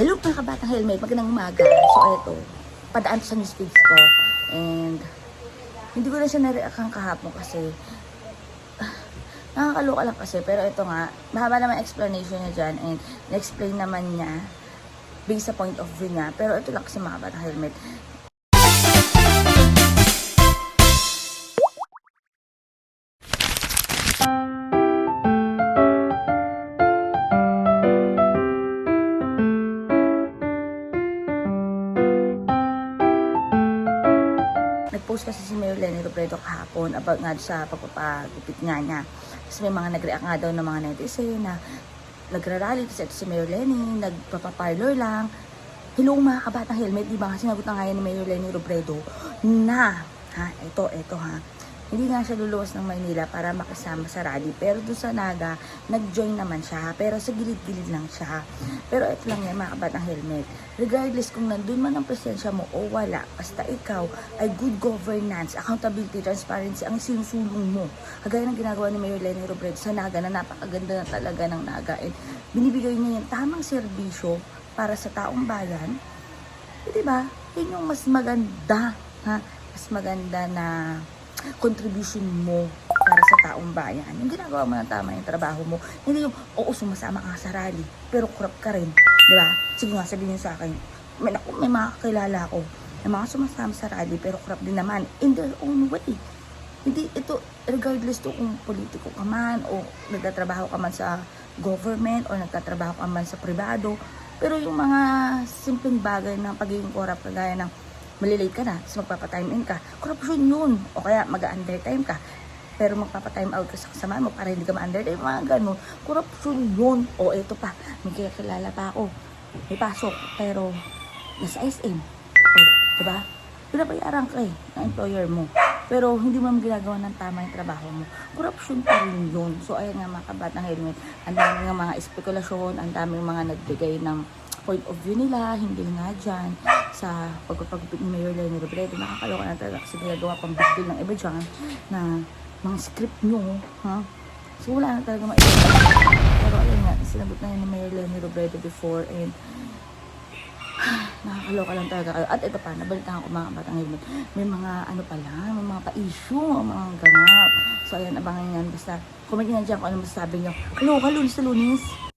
Hello mga kabatang helmet, magandang umaga. So eto, padaan sa news ko. And hindi ko na siya na-react kahapon kasi ah, nakakaloka lang kasi. Pero ito nga, mahaba naman explanation niya dyan and na-explain naman niya based sa point of view niya. Pero ito lang kasi mga kabatang helmet. Nag-post kasi si Mayor Lenny Robredo kahapon about nga sa pagpapagupit nga niya. Tapos may mga nag-react nga daw ng mga netizen na nagrarally kasi ito si Mayor Lenny, nagpapaparlor lang. Hello mga kabatang helmet, di ba sinagot na nga yan ni Mayor Lenny Robredo na, ha, ito, ito ha, hindi nga siya luluwas ng Maynila para makisama sa rally. Pero doon sa Naga, nag-join naman siya. Pero sa gilid-gilid lang siya. Pero ito lang yan, mga kabatang helmet. Regardless kung nandun man ang presensya mo o wala, basta ikaw ay good governance, accountability, transparency ang sinusulong mo. Kagaya ng ginagawa ni Mayor Lenny Robredo sa Naga na napakaganda na talaga ng Naga. And binibigay niya yung tamang serbisyo para sa taong bayan. Eh, di ba? Yun yung mas maganda, ha? Mas maganda na contribution mo para sa taong bayan. Yung ginagawa mo ng tama yung trabaho mo. Hindi yung, oo, sumasama ka sa rally, pero corrupt ka rin. Di ba? Sige nga, sabihin sa akin, may, naku, may mga kakilala ko, may mga sumasama sa rally, pero corrupt din naman in their own way. Hindi, ito, regardless to kung politiko ka man, o nagtatrabaho ka man sa government, o nagtatrabaho ka man sa privado, pero yung mga simpleng bagay ng pagiging corrupt, kagaya ng malilate ka na, tapos magpapa-time in ka, corruption yun. O kaya mag-undertime ka, pero magpapa-time out ka sa kasama mo para hindi ka ma-undertime, mga ganun. Corruption yun. O eto pa, may kilala pa ako. May pasok, pero nasa SM. O, diba? Pinabayaran ka eh, ng employer mo. Pero hindi mo ginagawa ng tama yung trabaho mo. Corruption pa rin yun. So, ayan nga mga kabatang helmet. Ang dami nga mga espekulasyon, ang dami mga nagbigay ng point of view nila, hindi nga dyan sa pagpapagupit ni Mayor Lenny Robredo. Nakakaloka na talaga kasi ginagawa pang big deal ng iba dyan na mga script nyo, ha? So wala na talaga maiba. Pero ayun nga, sinagot na yun ni Mayor Lenny Robredo before and nakakaloka lang talaga kayo. At ito pa, nabalitaan ko mga batang helmet. May mga ano pala, may mga pa-issue, mga ganap. So ayan, abangan yan. Basta, comment nyo na dyan kung ano masasabi nyo. Kaloka, lunis na lunis.